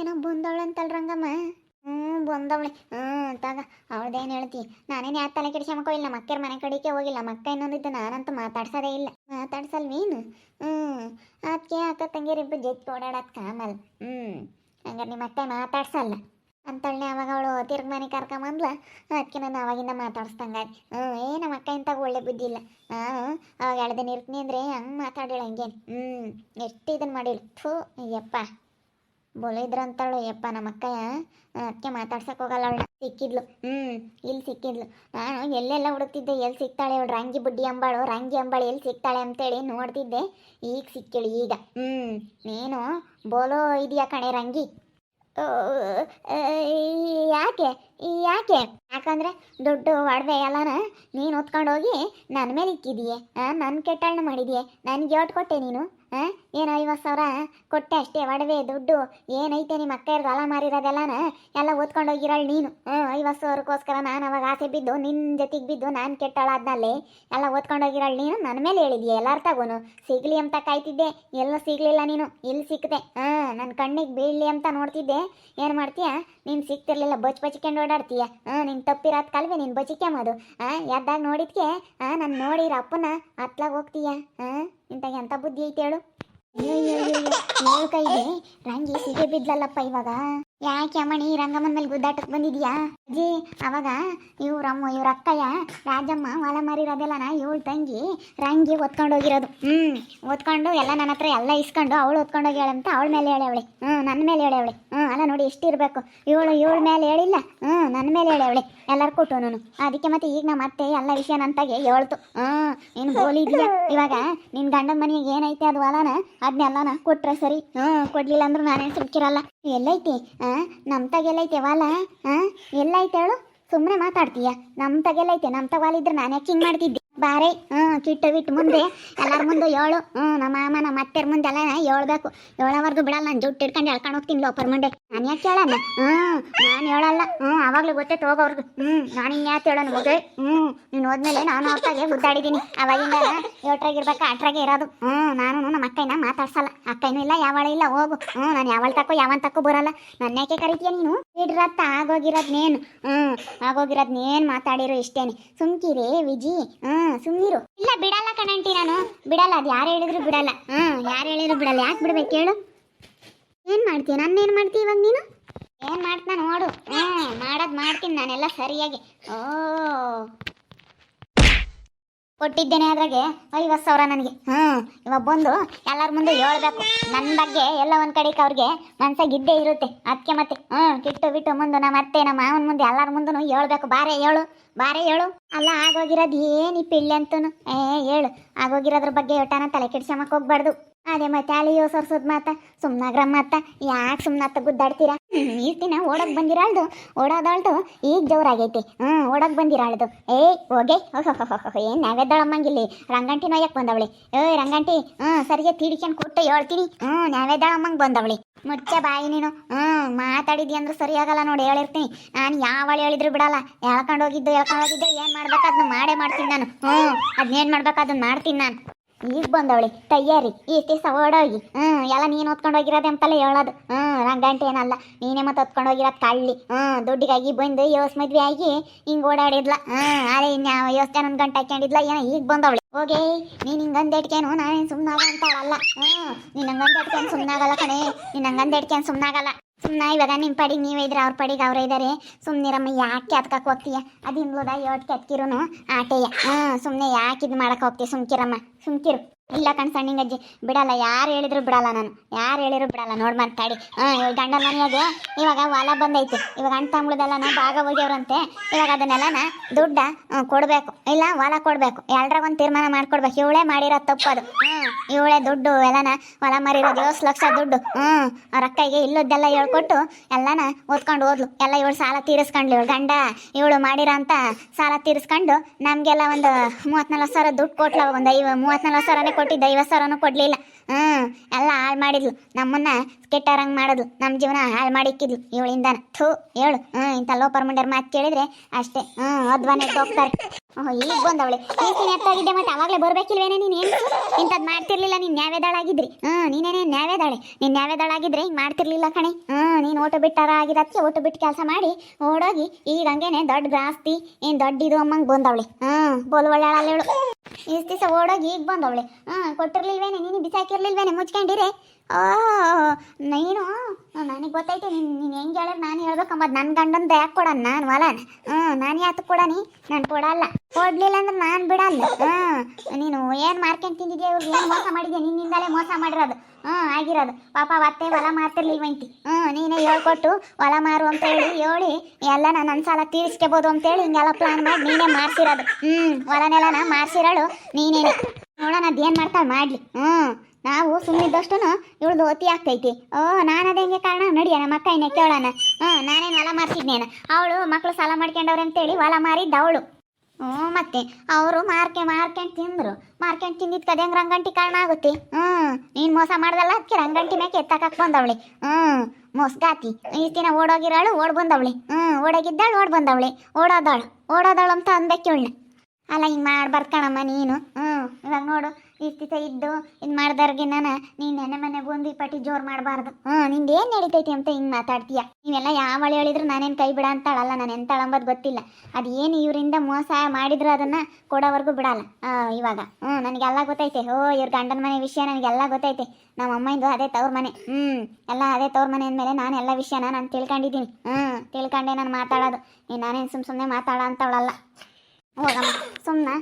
ಏನೋ ಬಂದವಳೆ ಅಂತಲ್ ರಂಗಮ್ಮ. ಹ್ಞೂ, ಬಂದವಳೆ. ಹ್ಞೂ, ತಗ, ಅವಳ್ದೇನು ಹೇಳ್ತಿ? ನಾನೇನು ಯಾವ ತಲೆ ಕೆಡಿಸ್ಕೊಂಬಕೋ ಇಲ್ಲ, ನಮ್ಮ ಅಕ್ಕರ ಮನೆ ಕಡಿಕೆ ಹೋಗಿಲ್ಲ ಮಕ್ಕ ಇನ್ನೊಂದಿದ್ದ ನಾನಂತೂ ಮಾತಾಡ್ಸೋದೇ ಇಲ್ಲ. ಮಾತಾಡ್ಸಲ್ವೇನು ಹ್ಞೂ ಅದಕ್ಕೆ ಅಕ್ಕ ಇಬ್ಬ ಜೊತೆ ಓಡಾಡೋದು ಕಾಮಲ್. ಹ್ಞೂ, ಹಂಗಾರೆ ನಿಮ್ಮ ಅಕ್ಕ ಮಾತಾಡ್ಸಲ್ಲ. ಅಂತಳ್ನೆ ಅವಾಗ ಅವಳು ತಿರ್ಗ ಮನೆ ಕರ್ಕೊಂಬಂದ್ಲ ಅದಕ್ಕೆ ನಾನು ಅವಾಗಿಂದ ಮಾತಾಡಿಸ್ದಂಗಾಯ್ತು ಹ್ಞೂ, ಏ, ನಮ್ಮ ಅಕ್ಕ ಇಂತ ಒಳ್ಳೆ ಬುದ್ಧಿ ಇಲ್ಲ. ಅವಾಗ ದಿನ ಇರ್ತೀನಿ ಅಂದರೆ ಹಂಗೆ ಮಾತಾಡಿಳ ಹಂಗೇನು. ಹ್ಞೂ, ಎಷ್ಟು ಇದನ್ನು ಮಾಡಿಳು ಥೂ ಯಪ್ಪ ಬೋಳಿದ್ರಂತಾಳು. ಯಪ್ಪ ನಮ್ಮ ಅಕ್ಕ ಅದಕ್ಕೆ ಮಾತಾಡ್ಸಕ್ ಹೋಗಲ್ಲ ಅವಳು ಸಿಕ್ಕಿದ್ಲು. ಹ್ಞೂ ಇಲ್ಲಿ ಸಿಕ್ಕಿದ್ಲು. ನಾನು ಎಲ್ಲೆಲ್ಲ ಹುಡುಕ್ತಿದ್ದೆ, ಎಲ್ಲಿ ಸಿಗ್ತಾಳೆ ಅವಳು? ರಂಗಿ ಬುಡ್ಡಿ ಅಂಬಾಳು, ರಂಗಿ ಅಂಬಾಳು ಎಲ್ಲಿ ಸಿಗ್ತಾಳೆ ಅಂತೇಳಿ ನೋಡ್ತಿದ್ದೆ. ಈಗ ಸಿಕ್ಕಿಳು ಈಗ. ಹ್ಞೂ ನೀನು ಬೋಲೋ ಇದೆಯಾ ಕಣೆ ರಂಗಿ? ಯಾಕೆ? ಯಾಕೆ? ಯಾಕಂದ್ರೆ ದುಡ್ಡು ಒಡವೆ ಎಲ್ಲನ ನೀನು ಹೊತ್ಕೊಂಡೋಗಿ ನನ್ನ ಮೇಲೆ ಇಕ್ಕಿದೀಯ? ನನ್ನ ಕೆಟ್ಟಣ್ಣ ಮಾಡಿದೀಯ? ನನಗೆ ಯೋಟ್ ಕೊಟ್ಟೆ ನೀನು? ಏನೋ ಐವತ್ತು ಸಾವಿರ? ಕೊಟ್ಟೆ ಅಷ್ಟೇ, ಒಡವೆ, ದುಡ್ಡು. ಏನೈತೆ ನಿಮ್ಮ ಅಕ್ಕ ಇರೋದು ಹೊಲ ಮಾರಿರೋದೆಲ್ಲನ? ಎಲ್ಲ ಓದ್ಕೊಂಡು ಹೋಗಿರೋಳು ನೀನು. ಐವತ್ತು ಸಾವಿರಕ್ಕೋಸ್ಕರ ನಾನು ಅವಾಗ ಆಸೆ ಬಿದ್ದು ನಿನ್ನ ಜೊತೆಗೆ ಬಿದ್ದು ನಾನು ಕೆಟ್ಟಳಾದ್ನಲ್ಲಿ ಎಲ್ಲ ಓದ್ಕೊಂಡು ಹೋಗಿರೋಳು ನೀನು? ನನ್ನ ಮೇಲೆ ಹೇಳಿದ್ಯಾ? ಅರ್ಥ ತಗೋನು ಸಿಗ್ಲಿ ಅಂತ ಕಾಯ್ತಿದ್ದೆ. ಎಲ್ಲ ಸಿಗ್ಲಿಲ್ಲ ನೀನು. ಇಲ್ಲಿ ಸಿಕ್ಕಿದೆ ಹಾಂ ನನ್ನ ಕಣ್ಣಿಗೆ ಬೀಳಲಿ ಅಂತ ನೋಡ್ತಿದ್ದೆ. ಏನು ಮಾಡ್ತೀಯ? ನೀನು ಸಿಕ್ತಿರ್ಲಿಲ್ಲ ಬಚ್ ಬಚ್ಕೊಂಡು ಓಡಾಡ್ತೀಯ. ಹಾಂ, ನೀನು ತಪ್ಪಿರೋದು ಕಲ್ವೆ, ನೀನು ಬಚಿಕ್ಯಂಬೋದು ಹಾಂ, ಎದ್ದಾಗ ನೋಡಿದ್ಕೆ? ಹಾಂ, ನಾನು ನೋಡಿರ ಅಪ್ಪನ ಹತ್ಲಾಗ ಹೋಗ್ತೀಯ? ಹಾಂ? ಇಂತಾಗ ಎಂಥ ಬುದ್ಧಿ ಐತೆ ಹೇಳು? ಏಳು ಕೈಗೆ ರಂಗಿ ಸಿಗೆ ಬಿದ್ಲಲ್ಲಪ್ಪ ಇವಾಗ. ಯಾಕೆ ಅಮ್ಮಣಿ ರಂಗಮ್ಮನ ಮೇಲೆ ಗುದ್ದಾಟಕ್ಕೆ ಬಂದಿದ್ಯಾ? ಅಜ್ಜಿ, ಅವಾಗ ಇವ್ರಮ್ಮ ಇವ್ರ ಅಕ್ಕಯ್ಯ, ರಾಜಮ್ಮ ಹೊಲ ನಾ ಇವಳು ತಂಗಿ ರಂಗಿ ಒತ್ಕೊಂಡು ಹೋಗಿರೋದು. ಹ್ಮ್ ಒತ್ಕೊಂಡು ಎಲ್ಲ ನನ್ನ ಹತ್ರ ಎಲ್ಲ ಇಸ್ಕೊಂಡು ಅವಳು ಒತ್ಕೊಂಡು ಅಂತ ಅವಳ ಮೇಲೆ ಹೇಳವಳೆ ಹ್ಞೂ ನನ್ನ ಮೇಲೆ ಹೇಳವಳೆ ಹ್ಞೂ ಅಲ್ಲ ನೋಡಿ ಎಷ್ಟಿರಬೇಕು ಇವಳು ಇವಳ ಮೇಲೆ ಹೇಳಿಲ್ಲ. ಹ್ಞೂ ನನ್ನ ಮೇಲೆ ಹೇಳವಳೆ ಎಲ್ಲರೂ ಕೊಟ್ಟು ನಾನು ಅದಕ್ಕೆ ಮತ್ತೆ ಈಗ ನಾ ಅತ್ತೆ ಎಲ್ಲ ವಿಷಯ ನಂತಾಗೆ ಹೇಳ್ತು. ಹ್ಞೂ ನೀನು ಇವಾಗ ನಿನ್ನ ಗಂಡನ ಮನೆಗೆ ಏನೈತೆ ಅದು ಹೊಲನ ಅದನ್ನೆಲ್ಲನ ಕೊಟ್ರೆ ಸರಿ. ಹ್ಞೂ ಕೊಡ್ಲಿಲ್ಲ ಅಂದ್ರೆ ನಾನೇನು ಸುಮ್ಕಿರಲ್ಲ. ಎಲ್ಲೈತಿ? ಹಾಂ ನಮ್ಮ ತಗೆಲ್ಲೈತೆ ವಾಲ? ಆ? ಎಲ್ಲೈತೆ ಹೇಳು? ಸುಮ್ಮನೆ ಮಾತಾಡ್ತೀಯ. ನಮ್ಮ ತಗೆಲ್ಲೈತೆ ನಮ್ಮ ತಗೊಲಿದ್ರೆ ನಾನು ಯಾಕೆ ಹಿಂಗೆ ಮಾಡ್ತಿದ್ದೆ? ಬಾರೆ ಹ್ಞೂ ಕಿಟ್ಟು ಬಿಟ್ಟು ಮುಂದೆ, ಎಲ್ಲರ ಮುಂದೆ ಏಳು ಹ್ಞೂ ನಮ್ಮ ಮಾಮ, ನಮ್ಮ ಮುಂದೆ ಎಲ್ಲ ಹೇಳ್ಬೇಕು ಏಳೋವರೆಗೂ ಬಿಡಲ್ಲ, ನಾನು ಜುಟ್ಟು ಹಿಡ್ಕೊಂಡು ಎಳ್ಕೊಂಡು ಹೋಗ್ತೀನಿ ಲೋಪರ್ ಮುಂದೆ. ನಾನು ಯಾಕೆ ಹೇಳಲ್ಲ ಹ್ಞೂ ನಾನು ಹೇಳಲ್ಲ. ಹ್ಞೂ ಅವಾಗಲೂ ಗೊತ್ತೈತೆ ಹೋಗೋರ್ಗು ಹ್ಞೂ ನಾನು ಇನ್ನು ಯಾಕೆ ಹೇಳೋಣ ಹೋಗಿ ಹ್ಞೂ ನೀನು ಹೋದ್ಮೇಲೆ ನಾನು ಅವ್ರಿಗೆ ಗುದ್ದಾಡಿದ್ದೀನಿ ಅವಾಗಿಂದ ಏಟ್ರಾಗಿರ್ಬೇಕು ಅಟ್ರಾಗೆ ಇರೋದು. ಹ್ಞೂ ನಾನು ನಮ್ಮ ಅಕ್ಕನ ಮಾತಾಡ್ಸಲ್ಲ. ಅಕ್ಕಯ್ಯನೂ ಇಲ್ಲ ಯಾವಳ ಇಲ್ಲ, ಹೋಗು. ಹ್ಞೂ ನಾನು ಯಾವಳ ತಕ್ಕೋ ಯಾವನ್ ತಕ್ಕೋ ಬರಲ್ಲ. ನನ್ನ ಯಾಕೆ ಕರಿತೀಯ ನೀನು? ಇಡ್ರತ್ತ ಆಗೋಗಿರೋದ್ನೇನು ಹ್ಞೂ ಆಗೋಗಿರೋದ್ನೇನು ಮಾತಾಡಿರೋ ಇಷ್ಟೇನೆ. ಸುಮ್ಕಿರಿ, ವಿಜಿ. ಹ್ಞೂ ಸುಮ್ನಿರು. ಇಲ್ಲ, ಬಿಡಲ್ಲ ಕಣಂಟಿ ನಾನು. ಬಿಡಲ್ಲ, ಅದು ಯಾರು ಹೇಳಿದ್ರು ಬಿಡಲ್ಲ. ಹ್ಞೂ ಯಾರು ಹೇಳಿದ್ರು ಬಿಡಲ್ಲ. ಯಾಕೆ ಬಿಡ್ಬೇಕು ಹೇಳು? ಏನು ಮಾಡ್ತೀಯ? ನನ್ನೇನು ಮಾಡ್ತೀಯ ಇವಾಗ ನೀನು? ಏನು ಮಾಡ್ತಾ ನೋಡು. ಹ್ಞೂ ಮಾಡೋದು ಮಾಡ್ತೀನಿ ನಾನೆಲ್ಲ ಸರಿಯಾಗಿ. ಓ ಕೊಟ್ಟಿದ್ದೇನೆ ಅದ್ರಾಗೆ. ಐವತ್ತು ಸಾವಿರ ನನಗೆ. ಹ್ಞೂ ಇವಾಗ ಬಂದು ಎಲ್ಲರ ಮುಂದೆ ಹೇಳ್ಬೇಕು. ನನ್ನ ಬಗ್ಗೆ ಎಲ್ಲ ಒಂದು ಕಡೆಗೆ ಅವ್ರಿಗೆ ಮನ್ಸಾಗ ಇದ್ದೇ ಇರುತ್ತೆ. ಅದಕ್ಕೆ ಮತ್ತೆ ಹ್ಞೂ ಕಿಟ್ಟು ಬಿಟ್ಟು ಮುಂದೆ ನಮ್ಮ ಅತ್ತೆ ನಮ್ಮ ಮಾವನ ಮುಂದೆ ಎಲ್ಲರ ಮುಂದೂ ಹೇಳ್ಬೇಕು. ಬಾರೇ ಹೇಳು ಬಾರೇ ಹೇಳು. ಅಲ್ಲ, ಆಗೋಗಿರೋದು ಏನು ಈ ಪಿಳ್ಳಿ ಅಂತನು? ಏ, ಹೇಳು. ಆಗೋಗಿರೋದ್ರ ಬಗ್ಗೆ ಹೇಳ್ತಾನ ತಲೆ ಕೆಡ್ಸಮಕ್ಕೆ ಹೋಗ್ಬಾರ್ದು. ಅದೇ ಮತ್ತೆ ಅಲ್ಲಿ ಯೋ ಸರ್ಸೋದ್ ಮಾತ, ಸುಮ್ನಾಗ್ರ ಮಾತ. ಯಾಕೆ ಸುಮ್ನಾತ ಗುದ್ದಾಡ್ತೀರಾ? ಈಸ್ತಿನ ಓಡಕ್ ಬಂದಿರಾಳ್ದು, ಓಡೋದಾಳ್ದು ಈಗ ಜೋರಾಗೈತಿ. ಹ್ಞೂ ಓಡಕ್ ಬಂದಿರಾಳ್ದು. ಏಯ್, ಹೋಗೆ. ಏನ್ ನಾವೇದಾಳಮ್ಮಂಗಿಲ್ಲಿ ರಂಗಂಟಿ ನೋಯಕ್ ಬಂದವಳಿ. ಏಯ್, ರಂಗಂಟಿ ಹ್ಞೂ ಸರಿಗೆ ತೀಡಿಕೊಂಡು ಕೊಟ್ಟು ಹೇಳ್ತೀನಿ. ಹ್ಞೂ ನಾವೇದಾಳಮ್ಮಂಗ್ ಬಂದವಳಿ. ಮುಚ್ಚ ಬಾಯಿ ನೀನು. ಹ್ಞೂ ಮಾತಾಡಿದಿ ಅಂದ್ರೆ ಸರಿ ಆಗಲ್ಲ ನೋಡಿ, ಹೇಳಿರ್ತೀನಿ. ನಾನು ಯಾವಳು ಹೇಳಿದ್ರು ಬಿಡಲ್ಲ. ಎಳ್ಕೊಂಡು ಹೋಗಿದ್ದು ಎಳ್ಕೊಂಡು ಹೋಗಿದ್ದು, ಏನು ಮಾಡ್ಬೇಕು ಅದನ್ನ ಮಾಡೇ ಮಾಡ್ತೀನಿ ನಾನು. ಹ್ಞೂ ಅದನ್ನೇನು ಮಾಡ್ಬೇಕು ಅದನ್ನ ಮಾಡ್ತೀನಿ ನಾನು. ಈಗ ಬಂದವಳಿ, ತಯ್ಯಾರಿ ಈ ದಿವಸ ಓಡೋಗಿ ಹ್ಞೂ ಎಲ್ಲ ನೀನು ಹೋಗಿರೋದೆ ಅಂತಲೇ ಹೇಳೋದು. ಹ್ಞೂ ಗಂಟೆ ಏನಲ್ಲ, ನೀನೇ ಮತ್ತೆ ಹೊತ್ಕೊಂಡು ಹೋಗಿರೋದು ಕಳ್ಳಿ. ಹ್ಞೂ ದುಡ್ಡಿಗಾಗಿ ಬಂದು ಯೋಸ್ ಮದ್ವೆ ಆಗಿ ಹಿಂಗೆ ಓಡಾಡಿದ್ಲ. ಹ್ಞೂ ಅದೇ ಇನ್ಯಾವ ಯೋಸ್ ನನ್ನ ಗಂಟೆ ಹಾಕೊಂಡಿದ್ಲ ಏನೋ ಈಗ ಬಂದವಳಿ. ಹೋಗಿ, ನೀನು ಹಿಂಗಂದು ಇಟ್ಕೇನು ನಾನೇನು ಸುಮ್ಮನಾಗ ಅಂತಾಳಲ್ಲ. ಹ್ಞೂ ನೀನು ಹಂಗಂದು ಇಟ್ಕೊಂಡು ಸುಮ್ಮನಾಗಲ್ಲ ಕಣೆ, ನೀನು ಹಂಗಂದು ಇಟ್ಕೊಂಡು ಸುಮ್ಮನಾಗಲ್ಲ ಸುಮ್ಮನೆ ಇವಾಗ ನಿಮ್ಮ ಪಡಿಗೆ ನೀವೇ ಇದ್ರೆ ಅವ್ರ ಪಡಿಗೆ ಅವರೇ ಇದ್ದಾರೆ ಸುಮ್ಮನಿರಮ್ಮ ಯಾಕೆ ಅದಕ್ಕೆ ಹೋಗ್ತೀಯ? ಅದು ಹಿಂಗ್ಲದ ಯೋಟ್ ಕೆತ್ಕಿರುನು ಆಟೆಯ. ಹ್ಞೂ ಸುಮ್ಮನೆ ಯಾಕೆ ಇದು ಮಾಡೋಕೆ ಹೋಗ್ತೀಯ ಸುಮ್ಕಿರಮ್ಮ. ಸುಮ್ಕಿರು. ಇಲ್ಲ ಕಣ್ ಸಣ್ಣಿಂಗಜ್ಜಿ ಬಿಡಲ್ಲ, ಯಾರು ಹೇಳಿದ್ರು ಬಿಡಲ್ಲ ನಾನು. ಯಾರು ಹೇಳಿದ್ರು ಬಿಡಲ್ಲ, ನೋಡಿ ಮಾತಾಡಿ ಹಾಂ ಗಂಡ ಮನೆಯಾಗೆ, ಇವಾಗ ಹೊಲ ಬಂದೈತೆ. ಇವಾಗ ಅಣ್ಣ ತಮ್ಮಳದೆಲ್ಲನ ಭಾಗ ಹೋಗ್ಯವ್ರಂತೆ ಇವಾಗ ಅದನ್ನೆಲ್ಲನ ದುಡ್ಡ ಕೊಡಬೇಕು. ಇಲ್ಲ, ಹೊಲ ಕೊಡಬೇಕು. ಎಲ್ರಾಗ ಒಂದು ತೀರ್ಮಾನ ಮಾಡ್ಕೊಡ್ಬೇಕು. ಇವಳೇ ಮಾಡಿರೋ ತಪ್ಪದು ಹ್ಞೂ ಇವಳೇ ದುಡ್ಡು, ಎಲ್ಲನ ಹೊಲ ಮರಿರೋದು ಏಳು ಲಕ್ಷ ದುಡ್ಡು. ಹ್ಞೂ ಅವ್ರ ಅಕ್ಕಗೆ ಇಲ್ಲದ್ದೆಲ್ಲ ಹೇಳ್ಕೊಟ್ಟು ಎಲ್ಲನ ಓದ್ಕೊಂಡು ಓದ್ಲು ಎಲ್ಲ ಇವಳು ಸಾಲ ತೀರಿಸ್ಕೊಂಡ್ಲು. ಇವಳು ಗಂಡ, ಇವಳು ಮಾಡಿರೋ ಅಂತ ಸಾಲ ತೀರಿಸ್ಕೊಂಡು ನಮಗೆಲ್ಲ ಒಂದು ಮೂವತ್ತ್ ನಲ್ವತ್ತು ಸಾವಿರ ದುಡ್ಡು ಕೊಟ್ಲ. ಒಂದು ಐವ ನಲ್ವತ್ತು ಸಾವಿರನೇ ಕೊಟ್ಟಿದ್ದ ಐವತ್ತು ಸಾವಿರನೂ ಕೊಡಲಿಲ್ಲ. ಹ್ಮ್, ಎಲ್ಲ ಹಾಳು ಮಾಡಿದ್ಲು. ನಮ್ಮನ್ನ ಕೆಟ್ಟರಂಗ್ ಮಾಡಿದ್ಲು ನಮ್ಮ ಜೀವನ ಹಾಳು ಮಾಡಿಕ್ಕಿದ್ಲು ಇವಳಿಂದ ಥೂ, ಹೇಳು. ಹ್ಮ್, ಇಂಥ ಲೋಪರ್ ಮುಂಡ್ಯರ್ ಮಾತು ಕೇಳಿದ್ರೆ ಅಷ್ಟೇ. ಹ್ಮ್, ಅದ್ವಾನೆ ಹೋಗ್ತಾರೆ. ಓಹ್, ಈಗ ಬಂದವಳೆ. ನೀನು ಎತ್ತಾಗಿದ್ದೆ ಮತ್ತೆ ಅವಾಗಲೇ ಬರ್ಬೇಕಿಲ್ವೇನೆ ನೀನು ಏನು ಇಂಥದ್ದು ಮಾಡ್ತಿರ್ಲಿಲ್ಲ, ನೀನು ನ್ಯಾವೇದಾಳಾಗಿದ್ರಿ ಹ್ಮ್, ನೀನೇನೇ ನ್ಯಾವೇದಾಳೆ ನೀನು ನ್ಯಾವೇದಾಳಾಗಿದ್ರೆ ಹಿಂಗೆ ಮಾಡ್ತಿರ್ಲಿಲ್ಲ ಕಣೆ. ಹ್ಮ್, ನೀನು ಓಟು ಬಿಟ್ಟಾರ ಆಗಿದ್ದಕ್ಕೆ ಓಟು ಬಿಟ್ಟು ಕೆಲಸ ಮಾಡಿ ಓಡೋಗಿ ಈಗ ಹಂಗೇನೆ ದೊಡ್ಡ ಗ್ರಾಸ್ತಿ ಏನ್ ದೊಡ್ಡ ಇದು ಅಮ್ಮಂಗ್ ಬಂದವಳೆ. ಹ್ಮ್ ಬೋಲ್ ಒಳ್ಳೆಯಳ ಇಷ್ಟ ದಿವಸ ಓಡೋಗಿ ಈಗ ಬಂದವಳೆ. ಹ್ಮ್, ಕೊಟ್ಟಿರ್ಲಿಲ್ವೇನೆ? ನೀನು ಬಿಸಾಕಿರ್ಲಿಲ್ವೇನೆ ಮುಚ್ಕೊಂಡಿರಿ. ಓಹ್ ನೀನು? ನನಗೆ ಗೊತ್ತೈತೆ ನೀನು ನೀನು ಹೆಂಗೆ ಹೇಳಿದ್ರೆ ನಾನು ಹೇಳ್ಬೇಕಂಬದು ನನ್ನ ಗಂಡಂದು ಯಾಕೆ ಕೊಡೋಣ ನಾನು ಹೊಲನ. ಹ್ಞೂ ನಾನು ಯಾತಕ್ಕೆ ಕೊಡನಿ? ನಾನು ಕೊಡಲ್ಲ. ಕೊಡ್ಲಿಲ್ಲ ಅಂದ್ರೆ ನಾನು ಬಿಡಲ್ಲ. ಹ್ಞೂ ನೀನು ಏನು ಮಾರ್ಕೆಂಡ್ ತಿಂದಿದ್ಯಾ ಇವ್ರಿಗೆ ಏನು ಮೋಸ ಮಾಡಿದ್ಯಾ? ನಿನ್ನಿಂದಲೇ ಮೋಸ ಮಾಡಿರೋದು. ಹ್ಞೂ ಆಗಿರೋದು. ಪಾಪ ಅತ್ತೆ ಹೊಲ ಮಾರ್ತಿರ್ಲಿಲ್ವಂತಿ ಹ್ಞೂ ನೀನೇ ಹೇಳ್ಕೊಟ್ಟು ಹೊಲ ಮಾರು ಅಂತ ಹೇಳಿ ಹೇಳಿ, ಎಲ್ಲ ನಾನು ನನ್ನ ಸಾಲ ತೀರಿಸ್ಕೋಬೋದು ಅಂತೇಳಿ ಹಿಂಗೆಲ್ಲ ಪ್ಲಾನ್ ಮಾಡಿ ನೀನೇ ಮಾರ್ಸಿರೋದು. ಹ್ಞೂ ನಾ ಮಾರ್ಸಿರೋಳು ನೀನೇನೆ. ನೋಡೋಣ ಅದೇನು ಮಾಡ್ತಾಳೆ ಮಾಡಲಿ. ಹ್ಞೂ ನಾವು ಸುಮ್ಮನಿದ್ದಷ್ಟು ಇವಳದು ಅತಿ ಆಗ್ತೈತಿ. ಓ ನಾನು ಅದೇ ಹೆಂಗೆ ಕಾರಣ. ನಡಿಯ ನಮ್ಮ ಅಕ್ಕ ಇನ್ನೇ ಕೇಳೋಣ. ಹ್ಞೂ ನಾನೇನು ಹೊಲ ಮಾರ್ಸಿದ್ನೇನ ಅವಳು ಮಕ್ಕಳು ಸಾಲ ಮಾಡ್ಕೊಂಡವ್ರೆ ಅಂತೇಳಿ ಹೊಲ ಮಾರಿದ್ದ ಅವಳು ಹ್ಞೂ ಮತ್ತೆ ಅವರು ಮಾರ್ಕೆ ಮಾರ್ಕೆಂಡ್ ತಿಂದ್ರು. ಮಾರ್ಕೊಂಡು ತಿಂದಿದ್ದು ಕದೆ ಹೆಂಗೆ ರಂಗಂಟಿ ಕಾರಣ ಆಗುತ್ತೆ? ಹ್ಞೂ ನೀನು ಮೋಸ ಮಾಡ್ದಲ್ಲ ಅದಕ್ಕೆ ರಂಗಂಟಿ ಮ್ಯಾಕೆ ಎತ್ತಕ್ಕೆ ಬಂದವಳೆ. ಹ್ಞೂ ಮೋಸ್ಗಾತಿ ಈ ದಿನ ಓಡೋಗಿರಾಳು, ಓಡ್ ಬಂದವಳಿ. ಹ್ಞೂ ಓಡೋಗಿದ್ದಾಳು, ಓಡ್ ಬಂದವಳಿ. ಓಡೋದಾಳು ಓಡೋದಾಳು ಅಂತ ಅಂದಕ್ಕೆ ಅಲ್ಲ, ಹಿಂಗೆ ಮಾಡಿ ಕಣಮ್ಮ ನೀನು. ಹ್ಞೂ ಇವಾಗ ನೋಡು. ಇಷ್ಟು ಇದ್ದು ಇದು ಮಾಡ್ದವ್ರಿಗೆ ನಾನು, ನೀನು ನೆನೆ ಮನೆ ಬಂದು ಈ ಪಟ್ಟಿ ಜೋರು ಮಾಡಬಾರ್ದು. ಹ್ಞೂ ನಿಂದು ಏನು ನಡೀತೈತಿ ಅಂತ ಹಿಂಗೆ ಮಾತಾಡ್ತೀಯ? ನೀವೆಲ್ಲ ಯಾವ ಹಳಿ ಹೇಳಿದ್ರು ನಾನೇನು ಕೈ ಬಿಡ ಅಂತಾಳಲ್ಲ, ನಾನು ಎಂತಾಳಂಬದು ಗೊತ್ತಿಲ್ಲ. ಅದು ಏನು ಇವರಿಂದ ಮೋಸ ಮಾಡಿದ್ರು ಅದನ್ನು ಕೊಡೋವರೆಗೂ ಬಿಡಲ್ಲ ಇವಾಗ. ಹ್ಞೂ ನನಗೆಲ್ಲ ಗೊತ್ತೈತೆ. ಓ, ಇವ್ರ ಗಂಡನ ಮನೆ ವಿಷಯ ನನಗೆಲ್ಲ ಗೊತ್ತೈತೆ. ನಮ್ಮ ಅಮ್ಮಂದು ಅದೇ ತವ್ರ ಮನೆ. ಹ್ಞೂ ಎಲ್ಲ ಅದೇ ತವ್ರ ಮನೆ ಅಂದಮೇಲೆ ನಾನು ಎಲ್ಲ ವಿಷಯನ ನಾನು ತಿಳ್ಕೊಂಡಿದ್ದೀನಿ. ಹ್ಞೂ ತಿಳ್ಕೊಂಡೆ ನಾನು ಮಾತಾಡೋದು. ನೀನು ನಾನೇನು ಸುಮ್ಮ ಸುಮ್ಮನೆ ಮಾತಾಡೋ ಅಂತಾಳಲ್ಲ ಹೋಗಮ್ಮ. ಸುಮ್ಮನೆ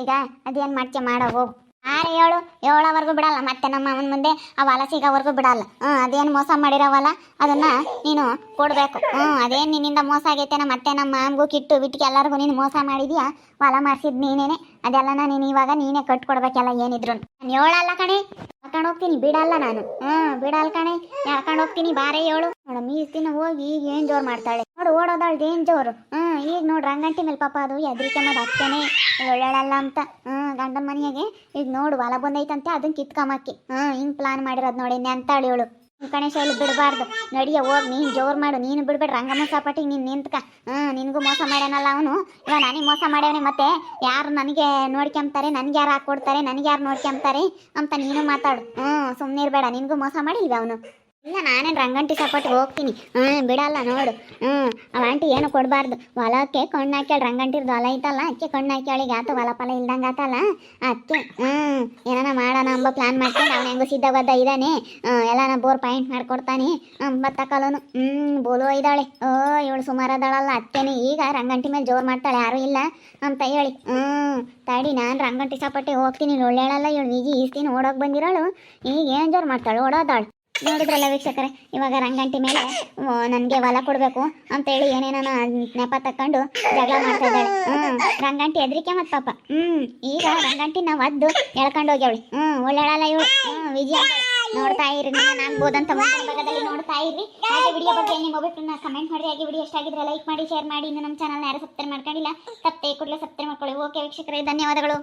ಈಗ ಅದೇನು ಮಾಡ್ಕೆ ಮಾಡೋ, ಹೋಗು. ಆರೆ ಏಳು, ಏಳವರೆಗೂ ಬಿಡಲ್ಲ. ಮತ್ತೆ ನಮ್ಮ ಅವನ ಮುಂದೆ ಆ ಹೊಲ ಸಿಗೋವರೆಗೂ ಬಿಡಲ್ಲ. ಹ್ಞೂ ಅದೇನು ಮೋಸ ಮಾಡಿರೋವಲ್ಲ? ಅದನ್ನ ನೀನು ಕೊಡಬೇಕು. ಹ್ಞೂ ಅದೇನು ನಿನ್ನಿಂದ ಮೋಸ ಆಗೈತೆ ನಾ ಮತ್ತೆ ನಮ್ಮ ಮಾಮಗೂ ಕಿಟ್ಟು ಬಿಟ್ಟಿಗೆ ಎಲ್ಲರಿಗೂ ನೀನು ಮೋಸ ಮಾಡಿದ್ಯಾ? ಹೊಲ ಮಾಡಿಸಿದ್ ನೀನೇನೆ. ಅದೆಲ್ಲನ ನಾನು ಇವಾಗ ನೀನೇ ಕಟ್ಕೊಡ್ಬೇಕೆಲ್ಲ ಏನಿದ್ರು. ನಾನು ಏಳಲ್ಲ ಕಣೆ. ಕರ್ಕೊಂಡು ಹೋಗ್ತೀನಿ. ಬಿಡಲ್ಲ ನಾನು. ಹ್ಮ್, ಬಿಡಲ್ಲ ಕಣೆ. ಯಾಕಂಡ್ ಹೋಗ್ತೀನಿ. ಬಾರೆ ಏಳು. ನೋಡಮ್ಮ ಈ ದಿನ ಹೋಗಿ ಈಗ ಏನ್ ಜೋರ್ ಮಾಡ್ತಾಳೆ. ನೋಡು, ಓಡೋದಾಳ್ ಏನ್ ಜೋರು. ಹ್ಮ್, ಈಗ ನೋಡು, ರಂಗಂಟಿ ಮೇಲೆ ಪಾಪ ಅದು ಎದ್ರಿಕೆ ಮಾಡಿ ಅತ್ತೇನೆ ಒಳ್ಳೇಳಲ್ಲ ಅಂತ. ಹ್ಮ್, ಗಂಡನ ಮನೆಯಾಗೆ. ಈಗ ನೋಡು, ಹೊಲ ಬಂದೈತಂತೆ ಅದನ್ನ ಕಿತ್ಕೊಂಬಾಕಿ. ಹಾ ಹಿಂಗ್ ಪ್ಲಾನ್ ಮಾಡಿರೋದು ನೋಡಿ ನೆಂತಾಳು ಇವಳು ಗಣೇಶ ಇಲ್ಲಿ ಬಿಡಬಾರ್ದು. ನಡಿಯ, ಹೋಗಿ, ನೀನು ಜೋರು ಮಾಡು, ನೀನು ಬಿಡ್ಬೇಡ. ರಂಗಮ್ಮ ಸಾಪಾಟಿಗೆ ನೀನು ನಿಂತ್ಕ. ಹ್ಞೂ ನಿನಗೂ ಮೋಸ ಮಾಡ್ಯಾನಲ್ಲ ಅವನು. ಇವಾಗ ನನಗೆ ಮೋಸ ಮಾಡ್ಯಾವನೆ ಮತ್ತೆ? ಯಾರು ನನಗೆ ನೋಡ್ಕೊಂತಾರೆ ನನಗೆ ಯಾರು ಹಾಕ್ಕೊಡ್ತಾರೆ ನನಗೆ ಯಾರು ನೋಡ್ಕೊಂತಾರೆ ಅಂತ ನೀನು ಮಾತಾಡು. ಹ್ಞೂ ಸುಮ್ಮನೆ ಇರಬೇಡ ನಿನಗೂ ಮೋಸ ಮಾಡಿಲ್ವ ಅವನು? ಇಲ್ಲ, ನಾನೇನು ರಂಗಂಟಿ ಸಪೋರ್ಟ್ ಹೋಗ್ತೀನಿ. ಹ್ಞೂ ಬಿಡಲ್ಲ ನೋಡು. ಹ್ಞೂ ಅವ ಆಂಟಿ ಏನು ಕೊಡಬಾರ್ದು. ಹೊಲಕ್ಕೆ ಕಣ್ಣು ಹಾಕ್ಯಾಳ ರಂಗಂಟಿರ್ದು ಹೊಲ ಐತಲ್ಲ, ಅಕ್ಕೆ ಕಣ್ಣು ಹಾಕ್ಯಾಳಿಗೆ ಆತು, ಹೊಲ ಫಲ ಇಲ್ದಂಗೆ ಆತಲ್ಲ. ಅಕ್ಕಿ ಹ್ಞೂ ಏನಾನ ಮಾಡೋಣ ಅಂಬ ಪ್ಲಾನ್ ಮಾಡ್ಕೊಂಡು ಅವ್ನು ಹೆಂಗೋ ಬದ್ದ ಇದ್ದಾನೆ. ಎಲ್ಲಾನ ಬೋರ್ ಪಾಯಿಂಟ್ ಮಾಡ್ಕೊಡ್ತಾನೆ. ಬತ್ತಕಲನು ಹ್ಞೂ ಬೋಲು ಇದ್ದಾಳೆ ಓ, ಇವಳು ಸುಮಾರು ಅದಾಳಲ್ಲ ಅತ್ತೇನೆ ಈಗ ರಂಗಂಟಿ ಮೇಲೆ ಜೋರು ಮಾಡ್ತಾಳೆ, ಯಾರೂ ಇಲ್ಲ. ಅಂತ ಹೇಳಿ. ಹ್ಞೂ ತಡಿ ನಾನು ರಂಗಂಟಿ ಸಪೋರ್ಟಿಗೆ ಹೋಗ್ತೀನಿ. ಒಳ್ಳೆಳಲ್ಲ ಇವಳು ವಿಜಿ ಈಸ್ತೀನಿ ಓಡೋಗಿ ಬಂದಿರೋಳು. ಈಗ ಏನು ಜೋರು ಮಾಡ್ತಾಳೆ, ಓಡೋದಾಳು. ನೋಡಿದ್ರಲ್ಲ ವೀಕ್ಷಕರೇ, ಇವಾಗ ರಂಗಂಟಿ ಮೇಲೆ ನನಗೆ ಹೊಲ ಕೊಡಬೇಕು ಅಂತೇಳಿ ಏನೇನೋ ನೆಪ ತಕೊಂಡು ಜಗಳ ಮಾಡ್ತಾ ಇದ್ದಾಳೆ. ಹ್ಞೂ ರಂಗಂಟಿ ಹೆದರಿಕೆ ಮತ್ತು ಪಾಪ. ಹ್ಞೂ ಈಗ ನಾವ್ ಎದ್ದು ಎಳ್ಕೊಂಡು ಹೋಗ್ಯಾವಳಿ. ಹ್ಞೂ ಒಳ್ಳೆಳಲ್ಲ ಇವಳು. ಹ್ಞೂ ವಿಜಯ ನೋಡ್ತಾ ಇರಿ ನಾನು ಬೋದಂತ ಮುಂದಿನ ಭಾಗದಲ್ಲಿ ನೋಡ್ತಾ ಇರಿ. ಹಾಗೆ ವಿಡಿಯೋ ಬಗ್ಗೆ ನಿಮ್ಮ ಒಬ್ಬರನ್ನ ಕಮೆಂಟ್ ಮಾಡಿ, ಹಾಗೆ ವಿಡಿಯೋ ಇಷ್ಟ ಆಗಿದ್ರೆ ಲೈಕ್ ಮಾಡಿ ಶೇರ್ ಮಾಡಿ. ಇನ್ನು ನಮ್ಮ ಚಾನಲ್ನ ಯಾರು ಸಬ್ಸ್ಕ್ರೈಬ್ ಮಾಡ್ಕೊಂಡಿಲ್ಲ, ತಪ್ಪೇ ಕೂಡಲೇ ಸಬ್ಸ್ಕ್ರೈಬ್ ಮಾಡ್ಕೊಳ್ಳಿ. ಓಕೆ ವೀಕ್ಷಕರೇ, ಧನ್ಯವಾದಗಳು.